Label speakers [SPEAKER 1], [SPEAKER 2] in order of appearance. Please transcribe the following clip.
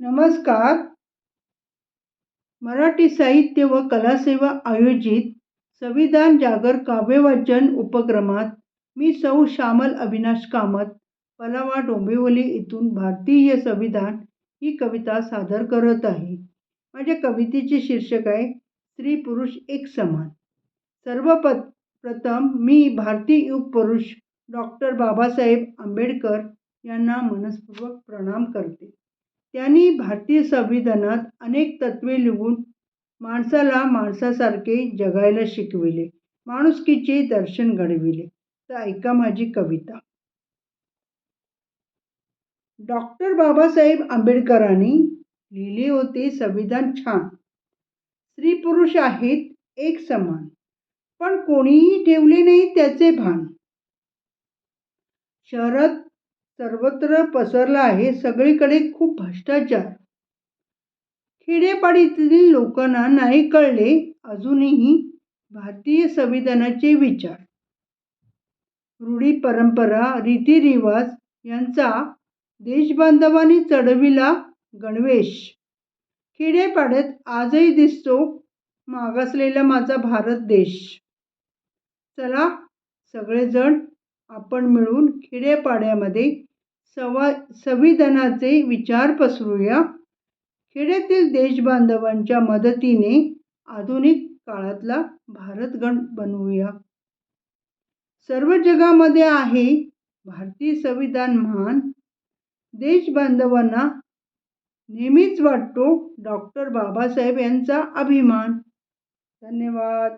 [SPEAKER 1] नमस्कार. मराठी साहित्य व कलासेवा आयोजित संविधान जागर काव्यवाचन उपक्रमात मी सौ श्यामल अविनाश कामत पलावा डोंबिवली इथून भारतीय संविधान ही कविता सादर करत आहे. माझ्या कवितेचे शीर्षक आहे स्त्री पुरुष एक समान. सर्वप प्रथम मी भारतीय युग पुरुष डॉक्टर बाबासाहेब आंबेडकर यांना मनस्पूर्वक प्रणाम करते. त्यांनी भारतीय संविधानात अनेक तत्त्वे लिहून माणसाला माणसासारखे जगायला शिकविले. माणुसकीचे दर्शन घडविले. तर ऐका माझी कविता. डॉक्टर बाबासाहेब आंबेडकरांनी लिहिले होते संविधान छान. स्त्री पुरुष आहेत एक समान. पण कोणीही ठेवले नाही त्याचे भान. शरद सर्वत्र पसरला आहे सगळीकडे खूप भ्रष्टाचार. खेडेपाडीतील लोकांना नाही कळले अजूनही भारतीय संविधानाचे विचार. रूढी परंपरा रीतिरिवाज यांचा देशबांधवांनी चढविला गणवेश. खेडेपाड्यात आजही दिसतो मागासलेला माझा भारत देश. चला सगळेजण आपण मिळून खेड्यापाड्यामध्ये सवा संविधानाचे विचार पसरूया. खेड्यातील देशबांधवांच्या मदतीने आधुनिक काळातला भारतगण बनवूया. सर्व जगामध्ये आहे भारतीय संविधान महान. देशबांधवांना नेहमीच वाटतो डॉक्टर बाबासाहेब यांचा अभिमान. धन्यवाद.